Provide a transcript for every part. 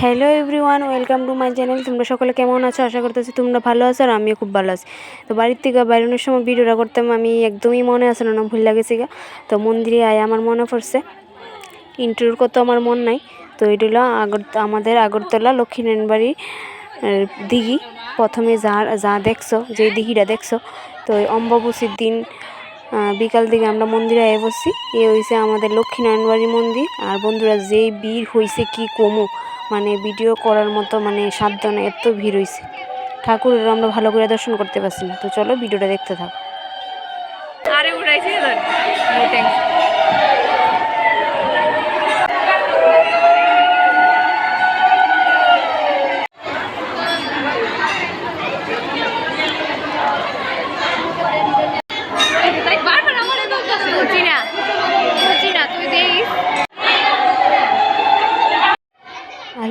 Hello everyone welcome to my channel তোমরা সকলে কেমন আছো? আশা করতেছি তোমরা ভালো আছো আর আমিও খুব ভালো আছি। তো বাড়ির থেকে বাইরানোর সময় ভিডিওটা করতাম আমি একদমই মনে আছে না ভুল লাগেছি গা। তো মন্দিরে আয় আমার মনে পড়ছে। ইন্টারভিউর কত আমার মন নাই। তো এটা হলো আগর আমাদের আগরতলা লক্ষ্মীনারায়ণ বাড়ির দিঘি। প্রথমে যা যা দেখছ যে দিঘিটা দেখছ, তো ওই অম্বাবুসির দিন বিকাল দিকে আমরা মন্দিরে আয় বসছি। এ হয়েছে আমাদের লক্ষ্মীনারায়ণ বাড়ির মন্দির। আর বন্ধুরা, যেই ভিড় হয়েছে কি কমু মানে ভিডিও করার মতো মানে সাধ্য না এত ভিড় হয়েছে ঠাকুরের আমরা ভালো করে দর্শন করতে পারছি না। তো চলো ভিডিওটা দেখতে থাক। আরে উড়াইছে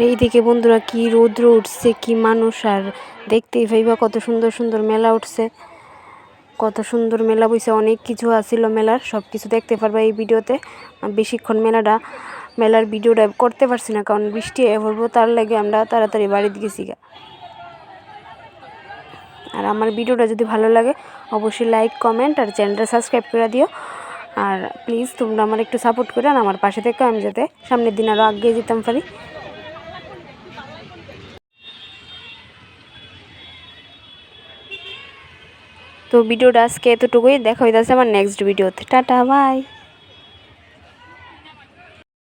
এইদিকে বন্ধুরা কি রৌদ্র উঠছে, কি মানুষ, আর দেখতেই ভাইবা কত সুন্দর সুন্দর মেলা উঠছে। কত সুন্দর মেলা বইছে, অনেক কিছু আছিল মেলার সব কিছু দেখতে পারবা এই ভিডিওতে। বেশিক্ষণ মেলাটা, মেলার ভিডিওটা করতে পারছি না, কারণ বৃষ্টি পড়ব তার লাগে আমরা তাড়াতাড়ি বাড়িতে গেছি গা। আর আমার ভিডিওটা যদি ভালো লাগে, অবশ্যই লাইক কমেন্ট আর চ্যানেলটা সাবস্ক্রাইব করে দিও। আর প্লিজ তোমরা আমার একটু সাপোর্ট করে আমার পাশে থেকে আমি যাতে সামনের দিন আরও আগে যেতাম পারি। তো ভিডিওটা আজকে এতটুকুই। দেখা হইতেছে আমার নেক্সট ভিডিওতে টাটা বাই